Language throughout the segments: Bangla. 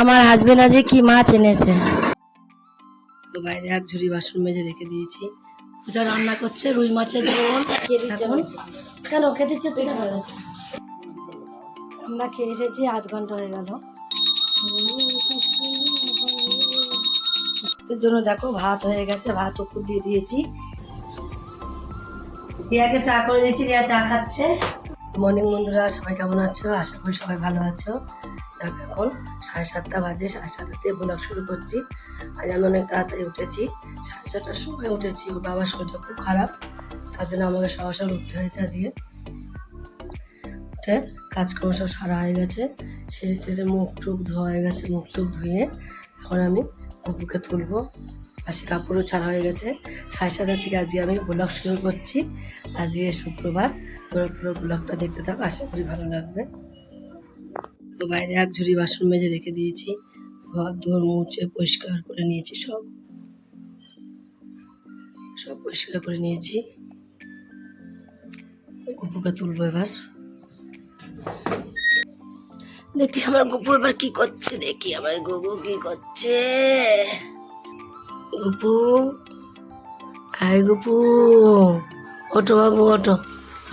আমার হাজবেন্ড আজকে কি মাছ এনেছে? তো বাইরে এক ঝুড়ি বাসন মেজে রেখে দিয়েছি। পূজা রান্না করছে রুই মাছের ঝোল। এখন? কেন খেতে ইচ্ছে? আমরা খেয়ে এসেছি আধ ঘণ্টা হয়ে গেল। জন্য দেখো ভাত হয়ে গেছে ভাত উপর দিয়ে দিয়েছি। রিয়াকে চা করে দিয়েছি রিয়া চা খাচ্ছে। মর্নিং বন্ধুরা সবাই কেমন আছো? আশা করি সবাই ভালো আছো। দেখো এখন, সাড়ে সাতটা বাজে, সাড়ে সাতটাতে ব্লগ শুরু করছি। আজ আমি অনেক তাড়াতাড়ি উঠেছি, সাড়ে ছটার সময় উঠেছি। ওর বাবার শরীরটা খুব খারাপ, তার জন্য আমাকে সবার উঠতে হয়েছে আজকে। উঠে কাজকর্ম সব সারা হয়ে গেছে সেরে টেরে মুখ টুক ধোয়া হয়ে গেছে, মুখ টুক ধুয়ে এখন আমি কুকুরকে তুলবো। পাশে কাপড়ও ছাড়া হয়ে গেছে। সাড়ে সাতটার থেকে আজকে আমি ব্লগ শুরু করছি। আজকে শুক্রবার তোরা পুরো ব্লগটা দেখতে থাকো, আশা করি ভালো লাগবে। বাইরে এক ঝুড়ি বাসন মেজে রেখে দিয়েছি। ঘর দোর মুছে পরিষ্কার করে নিয়েছি সব। সব পরিষ্কার করে নিয়েছি। কুকুরকে তুলবো এবার। দেখি আমার গুপু এবার কি করছে, দেখি আমার গুবু কি করছে। গুপু, আয় গুপু। ওটো বাবু ওটো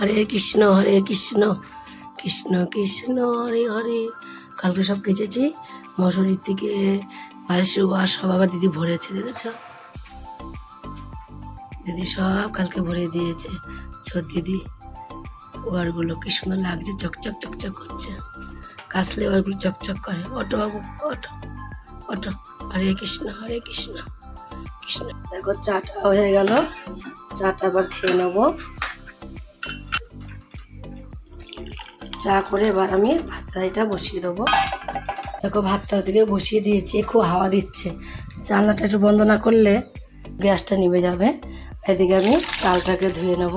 হরে কৃষ্ণ হরে কৃষ্ণ। কৃষ্ণ কৃষ্ণ, হরে হরে। কালকে সব কেচেছি মশুরির থেকে বালিশের ওয়ার সব আবার দিদি ভরেছে, দেখেছ? দিদি সব কালকে ভরে দিয়েছে। ছোট দিদি, ওয়ারগুলো কি সুন্দর লাগছে, চকচক চকচক করছে। কাশলে ওয়ারগুলো চকচক করে। অটো বাবু অটো অটো হরে কৃষ্ণ হরে কৃষ্ণ কৃষ্ণ। দেখো, চাটা হয়ে গেল। চাটা আবার খেয়ে নেব। চা করে এবার আমি ভাত থালিটা বসিয়ে দেবো। দেখো, ভাতটা দিকে বসিয়ে দিয়েছি খুব হাওয়া দিচ্ছে। জানলাটা একটু বন্ধ না করলে গ্যাসটা নিভে যাবে। এদিকে আমি চালটাকে ধুয়ে নেব।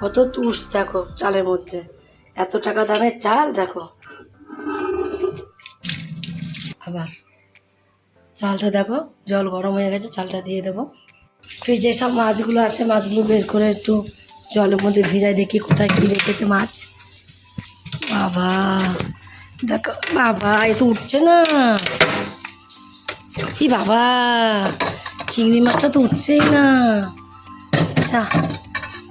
কত তুষ, দেখো, চালের মধ্যে। এত টাকা দামের চাল, দেখো। আবার চালটা দেখো, জল গরম হয়ে গেছে, চালটা দিয়ে দেবো। ফ্রিজে সব মাছগুলো আছে, মাছগুলো বের করে একটু জলের মধ্যে ভিজাই দেখি কোথায় কী রেখেছে মাছ। বাবা, দেখো, বাবা, এ তো উঠছে না। কি বাবা, চিংড়ি মাছটা তো উঠছেই না। আচ্ছা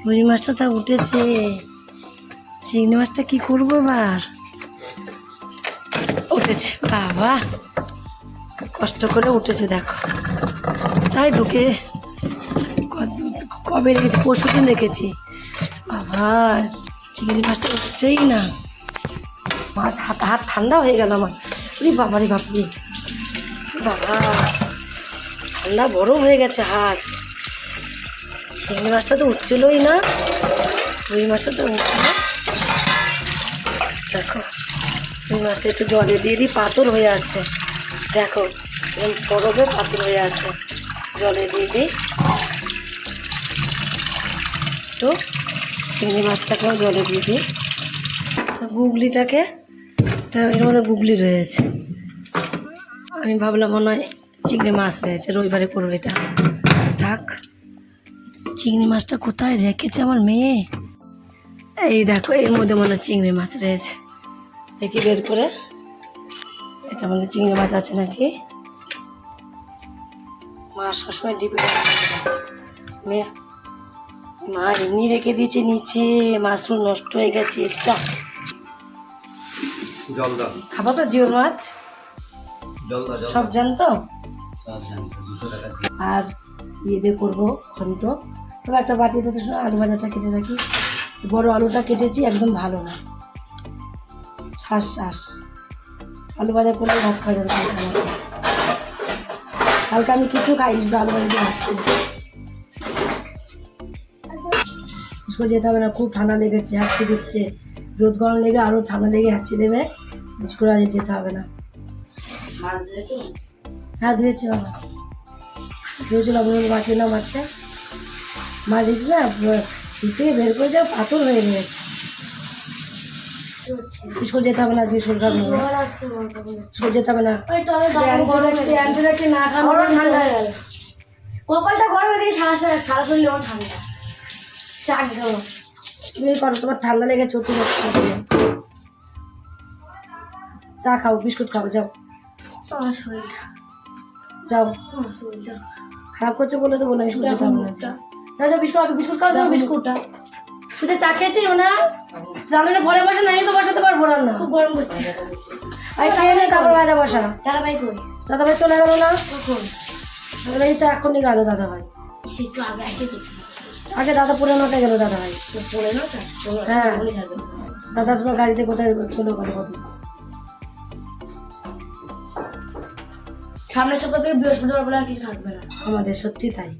রুই মাছটা তা উঠেছে। চিংড়ি মাছটা কি করব এবার? উঠেছে, বাবা। কষ্ট করে উঠেছে, দেখো। তাই ঢুকে কবে রেখেছি? পরশু দিন রেখেছি। বাবা চিংড়ি মাছটা উঠছেই না। মাছ হাত হাত ঠান্ডা হয়ে গেল আমার। রে বাবা রে বাপরে। বাবা, ঠান্ডা বড় হয়ে গেছে হাত। চিংড়ি মাছটা তো উঠছিলই না। রুই মাছটা তো উঠছিল দেখো, রুই মাছটা একটু জলে দিয়ে দিই পাথর হয়ে আছে। দেখো বরফে পাথর হয়ে আছে। জলে দিয়ে দিই। একটু চিংড়ি মাছটাকেও জলে দিয়ে দিই। গুগলিটাকে এর মধ্যে গুগলি রয়েছে। আমি ভাবলাম মনে হয় চিংড়ি মাছ রয়েছে, রবিবারে করব এটা। থাক, চিংড়ি মাছটা কোথায় রেখেছে আমার মেয়ে? এই দেখো, এর মধ্যে মনে হয় চিংড়ি মাছ রয়েছে। দেখি বের করে। এটা মধ্যে চিংড়ি মাছ আছে নাকি? মা সবসময় ডিপে মেয়ে মা এমনি রেখে দিয়েছে নিচে মাছগুলো নষ্ট হয়ে গেছে চা। জল দাও। খাব তো জিওর মাছ? সব জানতো। আর ইয়ে দিয়ে করব ঘন্ট। তবে একটা বাটিতে তো আলু ভাজাটা কেটে রাখি। বড় আলুটা কেটেছি একদম ভালো না। শ্বাস শ্বাস। আলু ভাজা করলে ভাত খাওয়া যাবে কালকে আমি কিছু খাই আলু ভাজা দিয়ে ভাত করি যেতে হবে না খুব ঠান্ডা লেগেছে হাঁচি দিচ্ছে। রোদ গরম লেগে আরও ঠান্ডা লেগে হাঁচি দেবে স্কুলে আজ যেতে হবে না। হ্যাঁ ধুয়েছি বাবা। ধুয়েছিল আপনার বাকি নাম আছে। মা দিস না দিক থেকে বের করে যাও পাথর হয়ে গেছে। স্কুল যেতে হবে না আজকে শরীর খারাপ স্কুল যেতে হবে না। ঠান্ডা কপালটা গরম সারা সারা সারা শরীর ঠান্ডা। চাক গেল তুমি করো তোমার ঠান্ডা লেগেছে অতি চা খাও বিস্কুট খাও যাও। আমার শরীরটা যাও। খারাপ করছে বলে তো বলে বিস্কুট খেতে না। যাও যাও বিস্কুট খাও বিস্কুট খাও যাও বিস্কুটটা তুই তো চা খেয়েছিস না রান্নাটা পরে বসে না আমি তো বসাতে পারব রান্না খুব গরম করছে। আমি খেয়ে নে তারপর বাজা বসা। দাদা ভাই কই? দাদা ভাই চলে গেল না? কখন? দাদা ভাই তো এখনই গেল দাদা ভাই সে একটু আগে আসে আগে দাদা পুরো নটা গেল দাদা ভাই। পড়ে না হ্যাঁ। ছাড়বে দাদার গাড়িতে কোথায় চলে কত সামনের সপ্তাহ থেকে বৃহস্পতিবার বলে আর কিছু থাকবে না। আমাদের সত্যি তাই।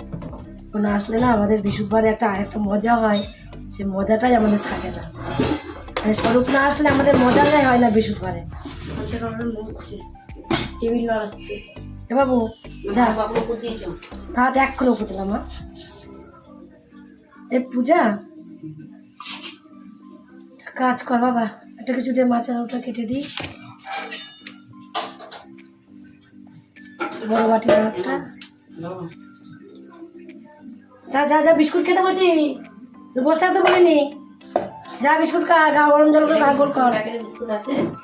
কোনো আসলে না আমাদের বিশুদ্ধবারে একটা আরেকটা মজা হয় সে মজাটাই আমাদের থাকে না। মানে স্বরূপ না আসলে আমাদের মজাটাই হয় না বিশুদ্ধবারে টেবিল লড়াচ্ছে এ বাবু যা। ভাত এক করে উপর দিলাম মা। এ পূজা? কাজ কর বাবা একটা কিছু দিয়ে মাছের আলুটা কেটে দিই। বড় বাটি যা যা যা বিস্কুট খেতে বলছি। বসে থাকতে বলিনি। যা বিস্কুট খা গা গরম জল করে গা কর।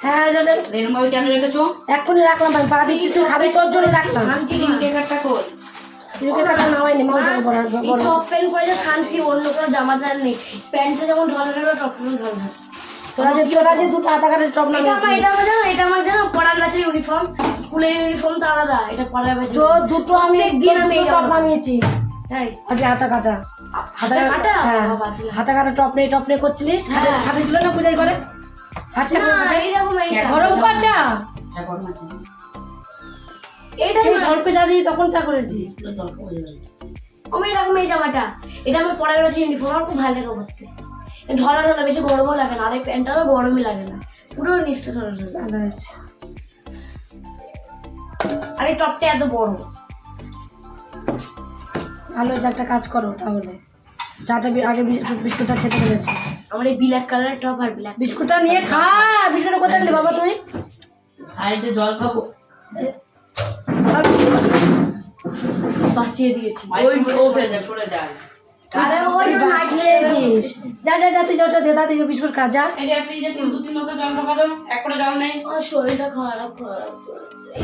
হ্যাঁ যা, যা। কেন রেখেছো? এক্ষুনি রাখলাম পা দিচ্ছি তুই খাবি তোর জন্য রাখলাম। এদিকে কাটা মাও যাব বড় বড় টপ প্যান্ট পরে যে শান্তি অন্য কোনো জামা দার নেই। প্যান্টটা যেমন ঢল ঢালো টপ প্যান্ট ঢল ঢালো। তোরা যে তোরা যে দুটো হাতা কাটে টপ এটা আমার এটা আমার জানো এটা আমার জানো পড়ার ব্যাচের ইউনিফর্ম স্কুলের ইউনিফর্ম তো আলাদা এটা পড়ার ব্যাচের তো দুটো আমি দিন আমি টপ নামিয়েছি। তাই? আজকে হাতা কাটা। হাতা কাটা? হ্যাঁ। হাতা কাটা টপ নেই টপ নেই করছিলিস? খাটে হ্যাঁ। ছিল না পূজাই করে আচ্ছা না এইরকম এইটা গরম কর চা এইটা সেই স্বল্পে চা দিয়ে তখন চা করেছি। আমি এরকম এই জামাটা। এটা আমার পড়ার ব্যাচের ইউনিফর্ম আমার খুব ভালো লাগে পড়তে ঢলা ঢলা বেশি গরমও লাগে না আর এই প্যান্টটা তো গরমই লাগে না। পুরো নিশ্চিত ঢলা ঢলা ভালো হয়েছে। আর এই টপটা এত বড়। ভালো হয়েছে একটা কাজ করো তাহলে। চাটা আগে বিস্কুটটা খেতে ফেলেছি আমার এই ব্ল্যাক কালারের টপ আর ব্ল্যাক বিস্কুটটা নিয়ে খা বিস্কুটটা কোথায় নিলি বাবা তুই? আইতে জল খাব। বাঁচিয়ে দিয়েছি। ওই সরে যায় সরে যায়। আরে ওই বাঁচিয়ে দিস। যা যা যা তুই যা ওটা দে তাড়াতাড়ি বিস্কুট খা যা। এই ফ্রিজে তিন দু তিন লোকে জল ঢোকা এক করে জল নেই। আমার শরীরটা খারাপ খারাপ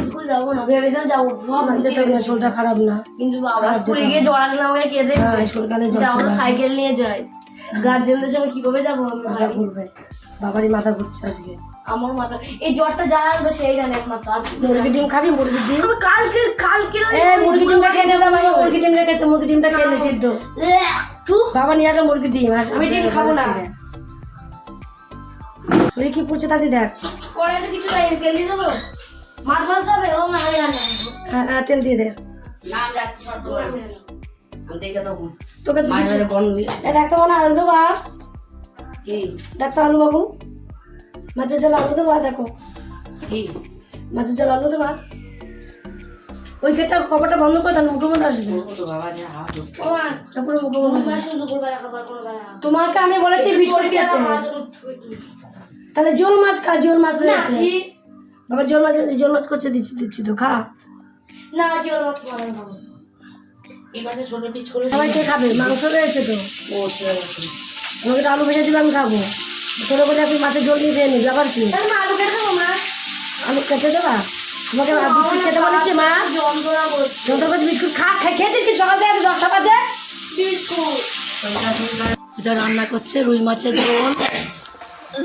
স্কুল যাব না ভেবেছিলাম যাব। সব না, যেতে না, শরীরটা খারাপ না। কিন্তু বাবা স্কুলে গিয়ে জ্বর আসলে আমাকে কে হ্যাঁ স্কুল কালে জ্বর আমরা সাইকেল নিয়ে যাই। গার্জেনদের সঙ্গে কীভাবে যাব আমি মাথা ঘুরবে। বাবারই মাথা ঘুরছে আজকে। আমার মাথা। এই জ্বরটা যারা আসবে সেই জানে একমাত্র। আর মুরগি ডিম খাবি মুরগির ডিম? আমি কালকে কালকে এ মুরগি ডিমটা খেয়ে নে বাবা মুরগি ডিম রেখেছে মুরগি ডিমটা খেয়ে নে সিদ্ধ। তু বাবা নিয়ে আসো মুরগি ডিম আস আমি ডিম খাব না। শরীর কি পড়ছে তাতে দেখ। কড়াইতে কিছু নাই তেল দিয়ে দেবো? মাছ ভাজতে হবে? ও না আমি রান্না হ্যাঁ হ্যাঁ, তেল দিয়ে দে। না আমি যাচ্ছি শর্ত আমি রান্না করব। আমি দেখে দেবো তোকে বন্ধ হয়ে এ দেখতো মানে আলু দেবো। আর কি? দেখতো আলু বাবু মাছের জল আলু দেবো দেখো। মাছের জল আলু দেবো। ওই গেটটা কপারটা বন্ধ করে তাহলে মুখের মধ্যে আসবে। তারপরে মুখের মধ্যে। তোমাকে আমি বলেছি বিস্কুট খেতে। মাছ তাহলে জিওল মাছ খা জিওল মাছ না, রয়েছে। বাবা জিওল মাছ আছে, জিওল মাছ করছে দিচ্ছি দিচ্ছি তো খা। না, জিওল মাছ খাব। এই ছোট করে সবাই কে খাবে? মাংস রয়েছে তো। ও আমাকে আলু ভেজে দিলে আমি খাব। তোর বলে আপনি মাছের ঝোল দিয়ে খেয়ে নিবি আবার কি? আলু কেটে দেবো, মা। আলু কেটে দেবা? তোমাকে বিস্কুট খেতে বলেছি মা। যন্ত্রণা করছে। বিস্কুট খা খা- খেয়েছিস কি? সকাল থেকে দশটা বাজে। বিস্কুট। পূজা রান্না করছে রুই মাছের ঝোল।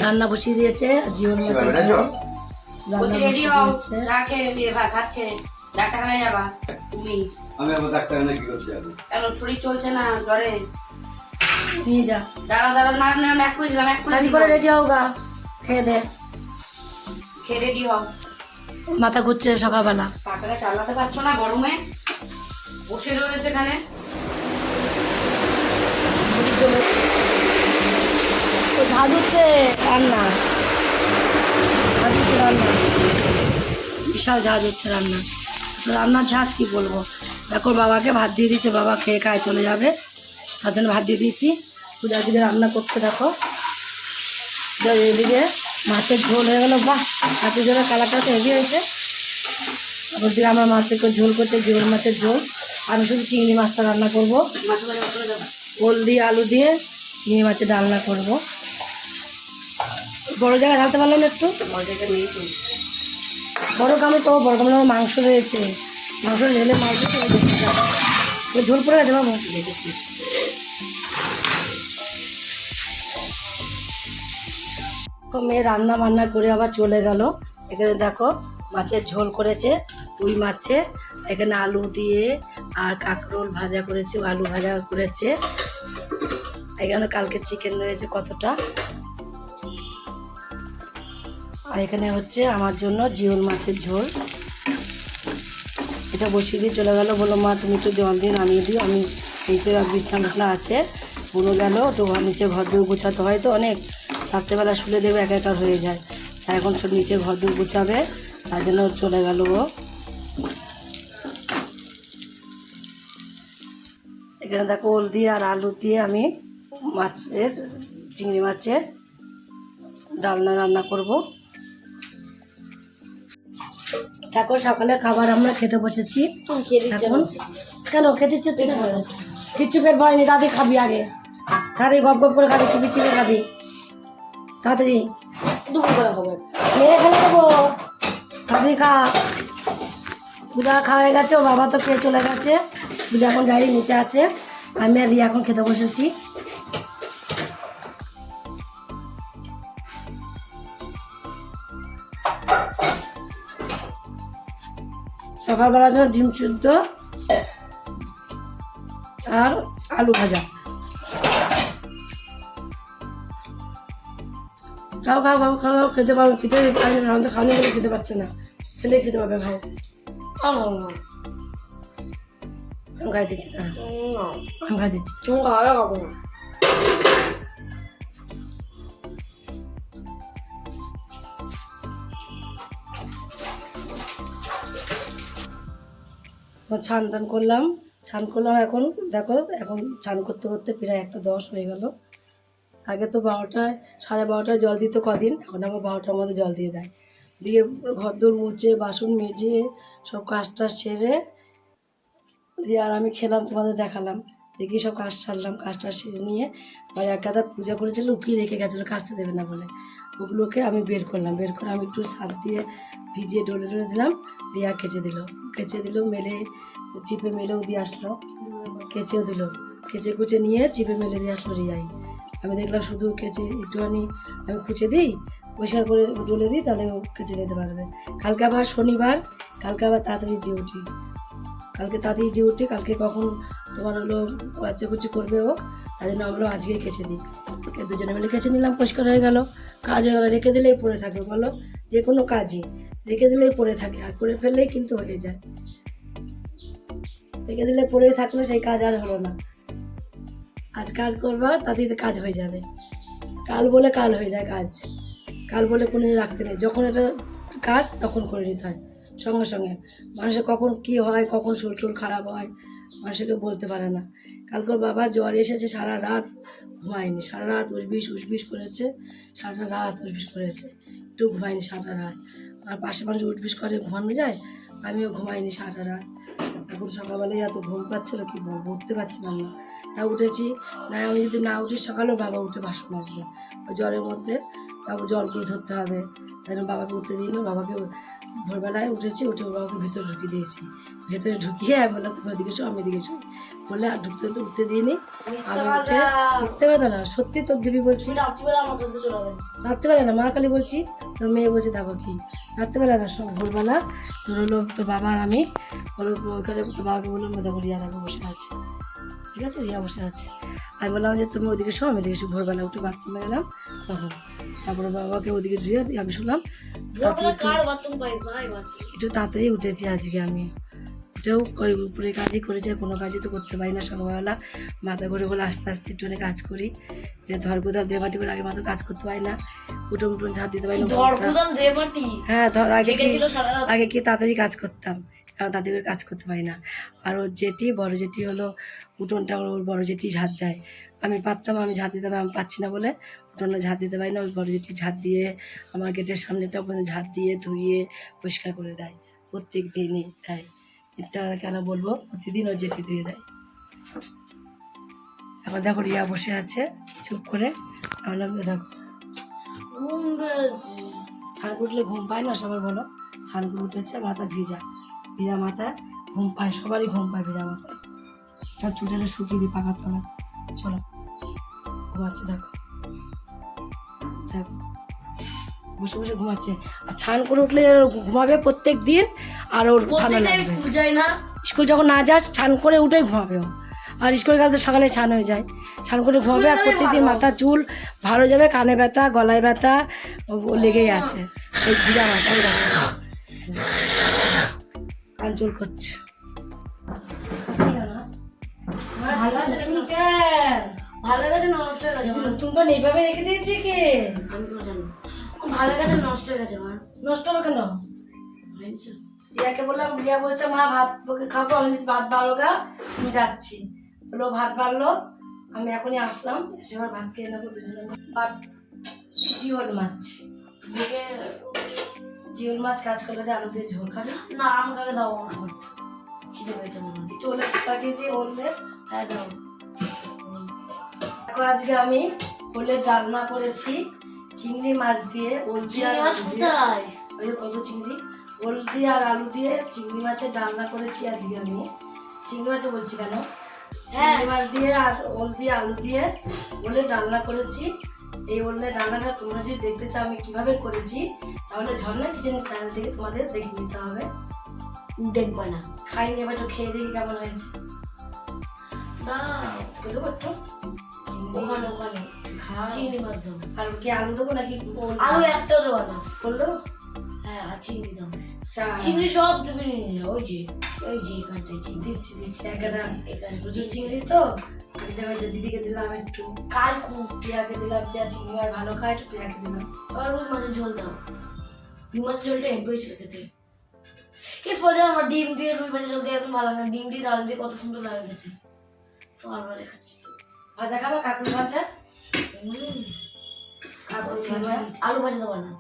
রান্না বসিয়ে দিয়েছে জিওল মাছের রান্না বসিয়ে দিয়েছে। ডাক্তারখানায় যাবা তুমি। আমি আবার ডাক্তার কি করতে যাব কেন শরীর চলছে না জ্বরে? নিয়ে যা। দাঁড়া দাঁড়া না না এক করে দিলাম এক করে করে রেডি হোক গা। খেয়ে দে। খেয়ে রেডি হও। মাথা ঘুরছে সকালবেলা। পাখাটা চালাতে পারছ না গরমে? বসে রয়েছে এখানে। ঝাঁজ হচ্ছে রান্না। ঝাঁজ হচ্ছে রান্না। বিশাল ঝাঁজ হচ্ছে রান্না। রান্নার ঝাঁজ কি বলব? দেখো বাবাকে ভাত দিয়ে দিচ্ছে বাবা খেয়ে খায় চলে যাবে। তার জন্য ভাত দিয়ে দিয়েছি। পূজা দিকে রান্না করছে, দেখো। এদিকে মাছের ঝোল হয়ে গেলো, বাহ! মাছের ঝোলের কালারটা তো হেভি হয়েছে। দিকে আমার মাছের ঝোল করছে জিওল মাছের ঝোল। আমি শুধু চিংড়ি মাছটা রান্না করব। ওল দিয়ে, আলু দিয়ে চিংড়ি মাছের ডালনা করব। বড় জায়গায় ঢালতে পারলেন একটু? বড় কামে তো, বড় কামে আমার মাংস রয়েছে। মাংস ঢেলে মাংস ঝোল পড়ে গেছে বাবু দেখেছি মেয়ে রান্না বান্না করে আবার চলে গেল। এখানে দেখো, মাছের ঝোল করেছে, রুই মাছে, এখানে আলু দিয়ে আর কাঁকরোল ভাজা করেছে, আলু ভাজা করেছে। এখানে কালকে চিকেন রয়েছে কতটা? আর এখানে হচ্ছে আমার জন্য জিওল মাছের ঝোল। এটা বসিয়ে দিয়ে চলে গেলো। বলল, মা, তুমি একটু জল দিয়ে নামিয়ে দিও। আমি নিচে বিছনা বিছনা আছে। বুনো গেলো, তো ঘর নিচে ঘর দূর গুছাতে হয় তো অনেক। রাত্রেবেলা শুলে দেখবে একা একা হয়ে যায়। তাই এখন সব নিচে ঘর দূর গুছাবে। তার জন্য চলে গেল ও। এখানে দেখো, ওল দিয়ে আর আলু দিয়ে আমি মাছের, চিংড়ি মাছের ডালনা রান্না করব। দেখো সকালে খাবার আমরা খেতে বসেছি। এখন কেন খেতে ইচ্ছে না? কিচ্ছু পেট ভরেনি দাদি খাবি আগে। তাড়াতাড়ি গপ গপ করে খাবি চিপি চিপি খাবি। তাড়াতাড়ি। দুপুর করে খাব মেরে ফেলে দেবো তাড়াতাড়ি খা। পূজা খাওয়া হয়ে গেছে ও বাবা তো খেয়ে চলে গেছে। পূজা এখন যাই নিচে আছে। আমি আর রিয়া এখন খেতে বসেছি। সকালবেলার জন্য ডিম সিদ্ধ আর আলু ভাজা। খাও খাও খাও খাও খাও, খেতে পাবো খেতে আমাদের খাওয়ানো গেলে খেতে পাচ্ছে না। খেলে খেতে পাবে খাও। আমি খাই দিচ্ছি তারা আমি খাই দিচ্ছি তুমি খাওয়া খাব না। ছান টান করলাম। ছান করলাম এখন, দেখো, এখন ছান করতে করতে প্রায় একটা দশ হয়ে গেল। আগে তো বারোটায়, সাড়ে বারোটায় জল দিত কদিন, এখন আবার বারোটার মধ্যে জল দিয়ে দেয়। দিয়ে ঘর দোর মুছে, বাসন মেজে, সব কাজ টাজ সেরে দিয়ে আর আমি খেলাম, তোমাদের দেখালাম। দেখি সব কাজ সারলাম, কাজ টাজ সেরে নিয়ে বাড়ি এক পূজা করেছিল, লুকিয়ে রেখে গেছিল কাচতে দেবে না বলে। ওগুলোকে আমি বের করলাম। বের করে আমি একটু সাপ দিয়ে ভিজিয়ে ডলে ডলে দিলাম রিয়া কেচে দিল। কেচে দিল, মেলে চিপে মেলেও দিয়ে আসলো। কেচেও দিল। কেচে কুচে নিয়ে চিপে মেলে দিয়ে আসলো রিয়াই। আমি দেখলাম শুধু কেচে একটুখানি আমি খুঁচে দিই, পরিষ্কার করে ডলে দিই, তাহলে ও কেচে নিতে পারবে। কালকে আবার শনিবার, কালকে আবার তাড়াতাড়ি ডিউটি কালকে তাড়াতাড়ি ডিউটি কালকে কখন তোমার হলো বাচ্চা কুচি করবে ও, তাই জন্য আমরা আজকেই কেচে দিই। ওকে দুজনে মিলে কেচে নিলাম, পরিষ্কার হয়ে গেল। কাজ হয়ে গেলো, রেখে দিলেই পড়ে থাকবে বলো? যে কোনো কাজই। রেখে দিলেই পড়ে থাকে, আর করে ফেললেই কিন্তু হয়ে যায়। রেখে দিলে পড়েই থাকল, সেই কাজ আর হলো না। আজ কাজ করবার তাতেই কাজ হয়ে যাবে। কাল বলে কাল হয়ে যায় কাজ। কাল বলে কোনো রাখতে নেই। যখন এটা কাজ, তখন করে নিতে হয়। সঙ্গে সঙ্গে। মানুষের কখন কি হয়, কখন শরীর টুল খারাপ হয় মানুষকে বলতে পারে না। কালকে বাবা জ্বর এসেছে, সারা রাত ঘুমায়নি। সারা রাত উসবিস উসবিস করেছে, সারা রাত উসবিস করেছে। একটু ঘুমায়নি সারা রাত। আর পাশে মানুষ উঠবিস করে, ঘুমানো যায়? আমিও ঘুমাইনি সারা রাত। এখন সকালবেলায় এত ঘুম পাচ্ছিল, কি বলব? উঠতে পারছিলাম না তা উঠেছি। না, আমি যদি না উঠি, সকালেও বাবা উঠে বাসন আসবে ওই জ্বরের মধ্যে তারপর জলগুলো ধরতে হবে। তাই বাবাকে উঠতে দিইনি। বাবাকে ভোরবেলায় উঠেছি উঠে ওর বাবাকে ভেতরে ঢুকিয়ে দিয়েছি। ভেতরে ঢুকিয়ে আমি বললাম তুমি ওদিকে শো আমি এদিকে শোই বলে আর ঢুকতে তো উঠতে দিইনি আমি উঠে দেখতে কথা না সত্যি তোর দিবি বলছি। রাত্রিবেলা না মা কালী বলছি তোর মেয়ে বলছে দেখো কি রাত্রেবেলা না সব ভোরবেলা তোর হলো তোর বাবা আর আমি হলো ওখানে তোর বাবাকে বললাম দেখো রিয়া দেখো বসে আছে। ঠিক আছে রিয়া বসে আছে। আমি বললাম যে তুমি ওদিকে শো আমি এদিকে শো ভোরবেলা উঠে বাথরুমে গেলাম তখন। তারপরে বাবাকে ওদিকে ধুয়ে আমি শুনলাম একটু কার তাড়াতাড়ি উঠেছি আজকে আমি। উঠেও ওই উপরে কাজই করেছি আর কোনো কাজই তো করতে পারি না। সকালবেলা মাথা ঘুরে বলে আস্তে আস্তে একটু কাজ করি। যে ধর কোদাল দিয়ে মাটি করে আগে মাত্র কাজ করতে পারি না। উঠোন উঠোন ঝাঁপ দিতে পারি না হ্যাঁ ধর আগে আগে কি তাড়াতাড়ি কাজ করতাম। এখন তাড়াতাড়ি করে কাজ করতে পারি না। আর ওর জেঠি বড় জেঠি হলো উঠোনটা ওর বড় জেঠি ঝাঁট দেয়। আমি পারতাম আমি ঝাঁট দিতাম আমি পাচ্ছি না বলে উঠোনে ঝাঁট দিতে পারি না। ওর বড় জেঠি ঝাঁট দিয়ে আমার গেটের সামনেটা ওখানে ঝাঁট দিয়ে ধুয়ে পরিষ্কার করে দেয়। প্রত্যেক দিনই দেয়। এটা কেন বলব? প্রতিদিন ওর জেঠি ধুয়ে দেয়। এখন দেখো রিয়া বসে আছে। চুপ করে। আমার দেখো। ঘুম পেয়েছে। উঠলে ঘুম পায় না সবার বলো। করে উঠেছে মাথা ভিজা। ভিজা মাথা ঘুম পায় সবারই ঘুম পায় ভিজা মাথায় চল চুটেটা শুকিয়ে দিই পাকার তলায়। চলো ঘুমাচ্ছে দেখো। দেখো বসে বসে ঘুমাচ্ছে। আর ছান করে উঠলে ঘুমাবে প্রত্যেক দিন আর ওর ঠান্ডা লাগবে। না? স্কুল যখন না যাস ছান করে উঠেই ঘুমাবে ও। আর স্কুলে গেলে তো সকালে ছান হয়ে যায়। ছান করে ঘুমাবে আর প্রত্যেকদিন মাথা চুল ভালো যাবে কানে ব্যথা গলায় ব্যথা লেগেই আছে। এই ভিজা মাথা চুল করছে। ভালো আছে তুমি কেন? ভালো গেছে নষ্ট হয়ে গেছে এইভাবে রেখে দিয়েছি কি? আমি তো জানি ভালো গেছে নষ্ট হয়ে গেছে মা। নষ্ট হবে কেন? রিয়াকে বললাম রিয়া বলছে মা ভাত খাব আমি ভাত বাড়ো গা আমি যাচ্ছি। বলল ভাত বাড়লো আমি এখনই আসলাম এসে এবার ভাত খেয়ে নেব দুজনে। বাট জিওল মাছ। দেখে জিওল মাছ কাজ করলে দিয়ে আলু দিয়ে ঝোল খাবি? না আমাকে দাও আমার খিদে পেয়েছে মনে হয়। একটু পাঠিয়ে দিয়ে ওলে হ্যাঁ দাও। দেখো আজকে আমি ওলের ডালনা করেছি চিংড়ি মাছ দিয়ে ওল দিয়ে ওই যে কত চিংড়ি। ওল দিয়ে আর আলু দিয়ে চিংড়ি মাছের ডালনা করেছি আজকে আমি। চিংড়ি মাছে বলছি কেন? হ্যাঁ। চিংড়ি মাছ দিয়ে আর ওল দিয়ে আলু দিয়ে ওলে ডালনা করেছি। এই অন্যায় রান্নাটা তোমরা যদি দেখতে চাও আমি কীভাবে করেছি তাহলে ঝর্ণা কিচেন চ্যানেল থেকে তোমাদের দেখে নিতে হবে। দেখব না। খাইনি এবার একটু খেয়ে দেখি কেমন হয়েছে। না দেবো একটু। ওখানে ওখানে। চিংড়ি মাছ দেবো। আর কি আলু দেবো নাকি? আলু একটাও দেবো না। দেবো। হ্যাঁ আর চিংড়ি দাও। চা। চিংড়ি সব তুমি নিয়ে নাও ওই যে ওই যে এখানটায় চিংড়ি। দিচ্ছি দিচ্ছি একটা এখানে প্রচুর চিংড়ি। তো। এক জায়গায় যে দিদিকে দিলাম একটু। কাল কু দিলাম পিয়া চিংড়ি মাছ ভালো খায় একটু পিয়াকে দিলাম। আর রুই মাছের ঝোল দাও। রুই মাছের ঝোলটা হেব্বি হয়েছিল খেতে। কি ফজা আমার ডিম দিয়ে রুই মাছের ঝোল দিয়ে একদম ভালো লাগে ডিম দিয়ে ডাল দিয়ে কত সুন্দর লাগে খেতে। সকাল বেলা খাচ্ছি। ভাজা খাব? কাকুর ভাজা? হুম, কাকুর ভাজা। আলু ভাজা দেবো না।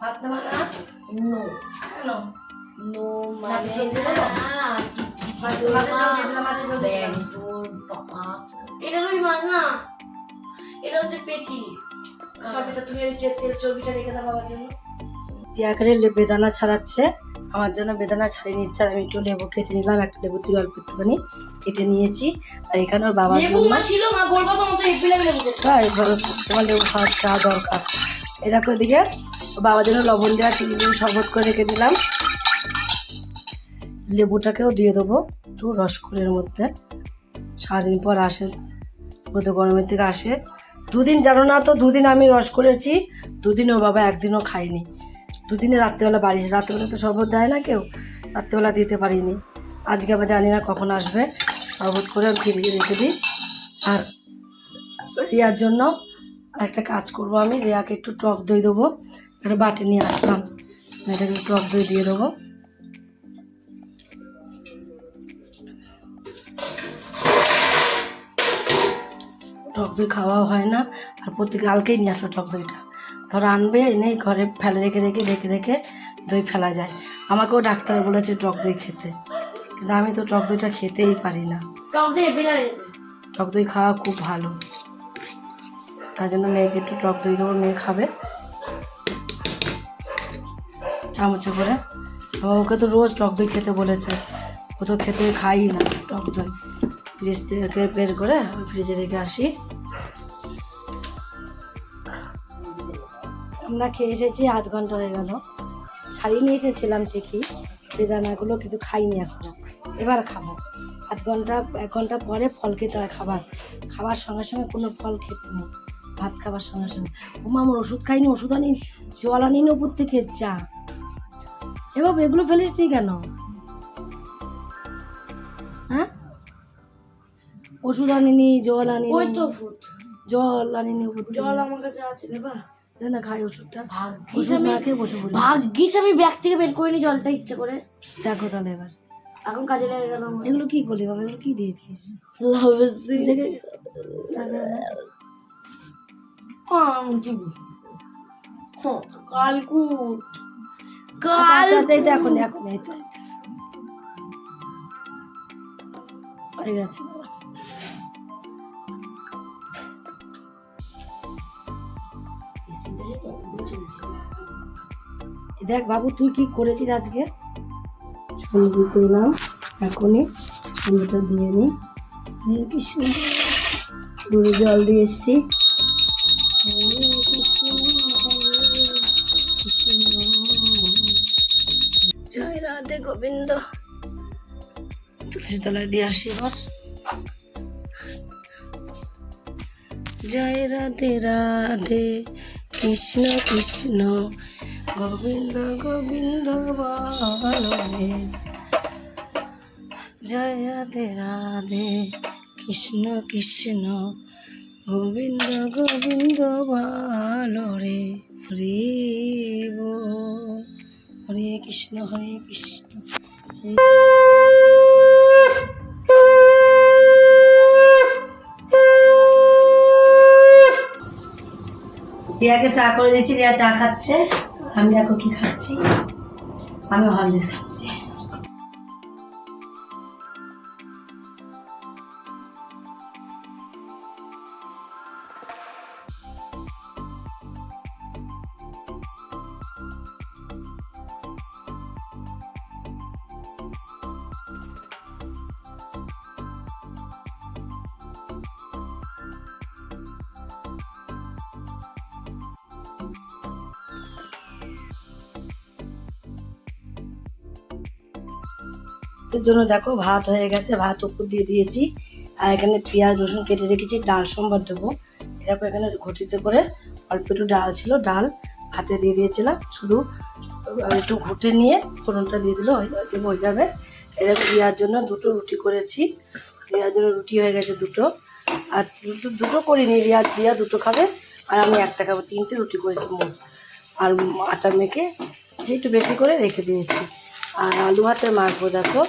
ভাত নেব না কেন মানে এটা রুই মাছ না। এটা হচ্ছে পেটি। সবে তো তুমি তেল চর্বিটা রেখে দাও বাবার জন্য। পিয়াকারে বেদানা ছাড়াচ্ছে। আমার জন্য বেদানা ছাড়িয়ে নিচ্ছে আর আমি একটু লেবু কেটে নিলাম একটা লেবু থেকে অল্প একটুখানি কেটে নিয়েছি। আর এখানে ওর বাবার জন্য। তোমার লেবু খাওয়া খাওয়া দরকার। এই দেখো এদিকে বাবার জন্য লবণ দেওয়া চিনি দিয়ে শরবত করে রেখে দিলাম। লেবুটাকেও দিয়ে দেবো একটু রস করে মধ্যে। সারাদিন পর আসে রোদে গরমের থেকে আসে। দুদিন জানো না তো দুদিন আমি রস করেছি দুদিন ওর বাবা একদিনও খাইনি দুদিনে রাত্রেবেলা বাড়ি রাত্রেবেলা তো শরবত দেয় না কেউ, রাত্রেবেলা দিতে পারিনি। আজকে আবার জানি না কখন আসবে, শরবত করে আমি রেখে দিই। আর রিয়ার জন্য একটা কাজ করব আমি, রিয়াকে একটু টক দই দেবো, একটা বাটি নিয়ে আসলাম এটাকে টক দই দিয়ে দেবো। টক দই খাওয়াও হয় না, আর প্রত্যেক কালকেই নিয়ে আসলো টক দইটা। ধরো আনবে এনে ঘরে ফেলে রেখে রেখে রেখে রেখে দই ফেলা যায়। আমাকেও ডাক্তার বলেছে টক দই খেতে। কিন্তু আমি তো টক দইটা খেতেই পারি না। টক দই খাওয়া খুব ভালো। তার জন্য মেয়েকে একটু টক দই দেবো মেয়ে খাবে। চামচে করে। আমার ওকে তো রোজ টক দই খেতে বলেছে। ও তো খেতে খাই না টক দই। ফ্রিজ থেকে বের করে ফ্রিজে রেখে আসি। আমরা খেয়ে এসেছি আধ ঘণ্টা হয়ে গেল। ছাড়িয়ে নিয়ে এসেছিলাম ঠিকই বেদানাগুলো কিন্তু খাইনি এখনও এবার খাব। আধ ঘণ্টা এক ঘণ্টা পরে ফল খেতে হয় খাবার। খাবার সঙ্গে সঙ্গে কোনো ফল খেতে নেই। ভাত খাবার সঙ্গে সঙ্গে। ওমা আমার ওষুধ খাইনি ওষুধ আনি জল আনিনি উপর থেকে চা এবার এগুলো ফেলিস তুই কেন? হ্যাঁ? ওষুধ আনিনি জল আনিনি জল আনিনি উপর জল আমার কাছে আছে বাবা না খাই ওষুধটা ভাগ্যিস ওষুধ আমি বসে পড়ি ভাগ্যিস আমি ব্যাগ থেকে বের করিনি জলটা ইচ্ছে করে। দেখো তাহলে এবার। এখন কাজে লেগে গেল এগুলো কি করলি বাবা? এগুলো কি দিয়েছিস? আন্টি কালকুট কাল এখন এখন এই তো। হয়ে গেছে। দেখ বাবু, তুই কি করেছিস আজকে? সন্ধে দিতে এলাম, এখনই সন্ধ্যাটা দিয়ে নিই হরে কৃষ্ণ দূরে জল দিয়ে এসছি। জয় রাধে গোবিন্দ। তুলসী তলায় দিয়ে আসি এবার। জয় রাধে রাধে কৃষ্ণ কৃষ্ণ। গোবিন্দ গোবিন্দ বলে জয় রাধে রাধে, কৃষ্ণ কৃষ্ণ, গোবিন্দ গোবিন্দ বলো রে হরে। হরে কৃষ্ণ হরে কৃষ্ণ রিয়াকে চা করে দিচ্ছি রিয়া চা খাচ্ছে আমি দেখো কি খাচ্ছি। আমি হরলিক্স খাচ্ছি। জন্য দেখো ভাত হয়ে গেছে, ভাত উপর দিয়ে দিয়েছি। আর এখানে পেঁয়াজ, রসুন কেটে রেখেছি, ডাল, সম্বার দেবো। দেখো এখানে ঘটিতে করে অল্প একটু ডাল ছিল, ডাল ভাতে দিয়ে দিয়েছিলাম। শুধু একটু ঘুটে নিয়ে ফোড়নটা দিয়ে দিলে দেবো, হয়ে যাবে। দেখো রিয়ার জন্য দুটো রুটি করেছি। রিয়ার জন্য রুটি হয়ে গেছে দুটো। আর দুটো দুটো করিনি, রিয়া রিয়া দুটো খাবে। আর আমি একটা খাব তিনটে রুটি করেছি মোট আর আটা মেখে। যে একটু বেশি করে রেখে দিয়েছি। আর আলু ভাতে মাখবো, দেখো।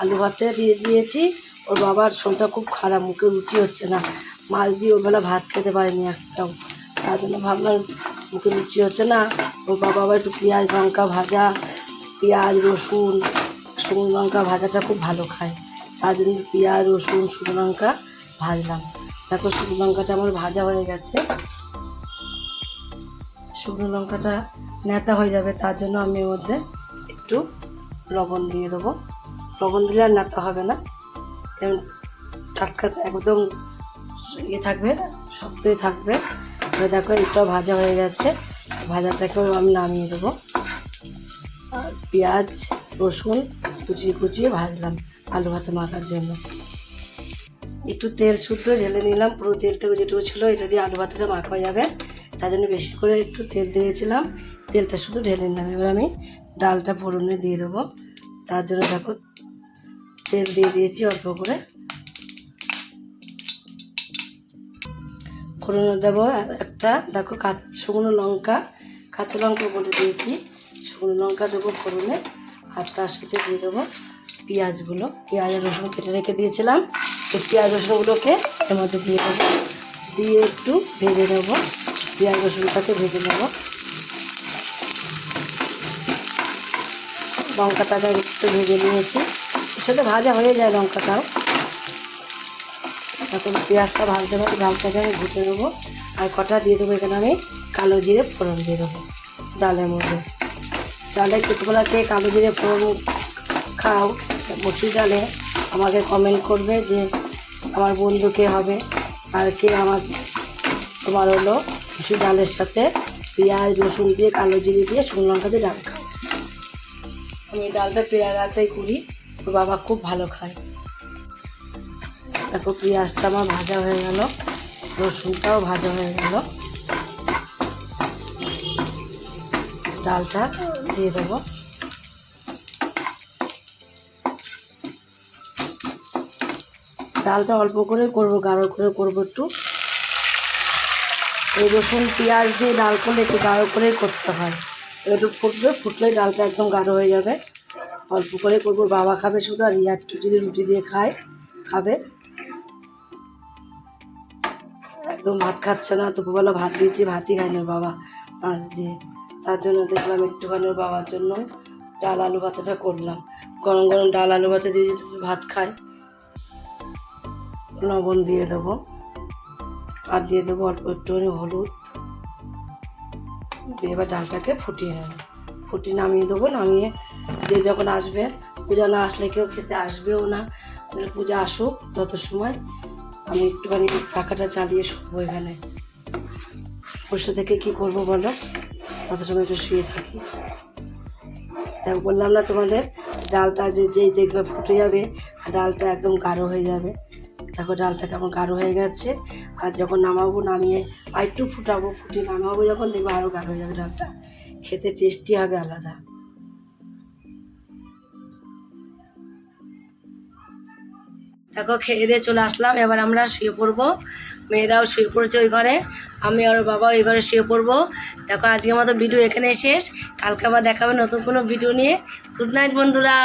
আলু ভাতে দিয়ে দিয়েছি। ওর বাবার শরীরটা খুব খারাপ, মুখে রুচি হচ্ছে না। মাছ দিয়ে ওবেলা ভাত খেতে পারেনি একটাও তার জন্য ভাবলাম মুখে রুচি হচ্ছে না। ওর বাবা আবার একটু পেঁয়াজ লঙ্কা ভাজা, পেঁয়াজ, রসুন, শুকনো লঙ্কা ভাজাটা খুব ভালো খায়। তার জন্য পেঁয়াজ, রসুন, শুকনো লঙ্কা ভাজলাম। দেখো শুকনো লঙ্কাটা আমার ভাজা হয়ে গেছে। শুকনো লঙ্কাটা নেতা হয়ে যাবে, তার জন্য আমি এর মধ্যে একটু লবণ দিয়ে দেবো। লবণ দিলে আর নেতা হবে না। টাটকা একদম ইয়ে থাকবে, শক্তই থাকবে। এবার দেখো এটা ভাজা হয়ে গেছে। ভাজাটাকেও আমি নামিয়ে দেবো। আর পেঁয়াজ, রসুন কুচিয়ে কুচিয়ে ভাজলাম আলু ভাতে মাখার জন্য। একটু তেল শুদ্ধ ঢেলে নিলাম। পুরো তেলটা যেটুকু ছিল এটা দিয়ে আলু ভাতটা মাখা যাবে। তার জন্য বেশি করে একটু তেল দিয়েছিলাম। তেলটা শুধু ঢেলে নিলাম। এবার আমি ডালটা ফোড়নে দিয়ে দেবো। তার জন্য দেখো তেল দিয়ে দিয়েছি অল্প করে। ফোড়নে দেবো একটা, দেখো শুকনো লঙ্কা, কাঁচা লঙ্কা বলে দিয়েছি। শুকনো লঙ্কা দেবো ফোড়নে, আর তার সাথে দিয়ে দেবো পেঁয়াজগুলো। পেঁয়াজ রসুন কেটে রেখে দিয়েছিলাম। এই পেঁয়াজ রসুনগুলোকে এর মধ্যে দিয়ে দেবো। দিয়ে একটু ভেজে নেব। পেঁয়াজ রসুনটাকে ভেজে নেব। লঙ্কাটাকে একটু ভেজে নিয়েছি। এর সাথে ভাজা হয়ে যায় লঙ্কাটাও। এখন পেঁয়াজটা ভাজতে ভাজতে ডালটাকে আমি ঘুটে দেবো আর কটা দিয়ে দেবো এখানে আমি কালো জিরে ফোড়ন দিয়ে দেবো ডালের মধ্যে। ডালে খেয়ে কালো জিরে ফোড়ন খাও মসুর ডালে আমাকে কমেন্ট করবে যে আমার বন্ধু কে হবে আর কে আমার, তোমার হলো মসুর ডালের সাথে পেঁয়াজ, রসুন দিয়ে কালো জিরে দিয়ে শুকনো লঙ্কা দিয়ে ডাল খাও। আমি ডালটা পেঁয়াজ পেয়ারাতেই করি ওর বাবা খুব ভালো খায়। দেখো পেঁয়াজটা আমার ভাজা হয়ে গেল, রসুনটাও ভাজা হয়ে গেল। ডালটা দিয়ে দেবো। ডালটা অল্প করে করব, গাঢ় করে করব একটু। এই রসুন, পেঁয়াজ দিয়ে ডাল করলে একটু গাঢ় করেই করতে হয়। একটু ফুটবে, ফুটলে ডালটা একদম গাঢ় হয়ে যাবে। অল্প করে করব। বাবা খাবে শুধু আর রিয়া যদি রুটি দিয়ে খায়, খাবে। একদম ভাত খাচ্ছে না, দুপুরবেলা ভাত দিয়েছি, ভাতই খায় না বাবা, মাছ দিয়ে। তার জন্য দেখলাম একটুখানি বাবার জন্য ডাল আলু ভাতাটা করলাম। গরম গরম ডাল আলু ভাতে দিয়ে ভাত খায়, লবণ দিয়ে দেবো। আর দিয়ে দেবো অল্প একটুখানি হলুদ। দিয়ে এবার ডালটাকে ফুটিয়ে নেব। ফুটিয়ে নামিয়ে দেবো, নামিয়ে যে যখন আসবে, পূজা না আসলে কেউ খেতে আসবেও না। পূজা আসুক তত সময়। আমি একটুখানি পাখাটা চালিয়ে শুকবো এখানে। বসে থেকে কি করব বলো? তত সময় একটু শুয়ে থাকি। দেখো, বললাম না তোমাদের, ডালটা যে যেই দেখবে ফুটে যাবে, আর ডালটা একদম গাঢ় হয়ে যাবে। দেখো, ডালটা কেমন গাঢ় হয়ে গেছে। আর যখন নামাবো, নামিয়ে আর একটু ফুটাবো, ফুটিয়ে নামাবো, যখন দেখব আরও গাঢ় হয়ে যাবে ডালটা। খেতে টেস্টি হবে আলাদা। দেখো, খেয়ে দিয়ে চলে আসলাম। এবার আমরা শুয়ে পড়ব। মেয়েরাও শুয়ে পড়েছে ওই ঘরে। আমি আর বাবা ওই ঘরে শুয়ে পড়ব। দেখো আজকে মতো ভিডিও এখানে শেষ। কালকে আবার দেখাবে নতুন কোনো ভিডিও নিয়ে। গুড নাইট বন্ধুরা।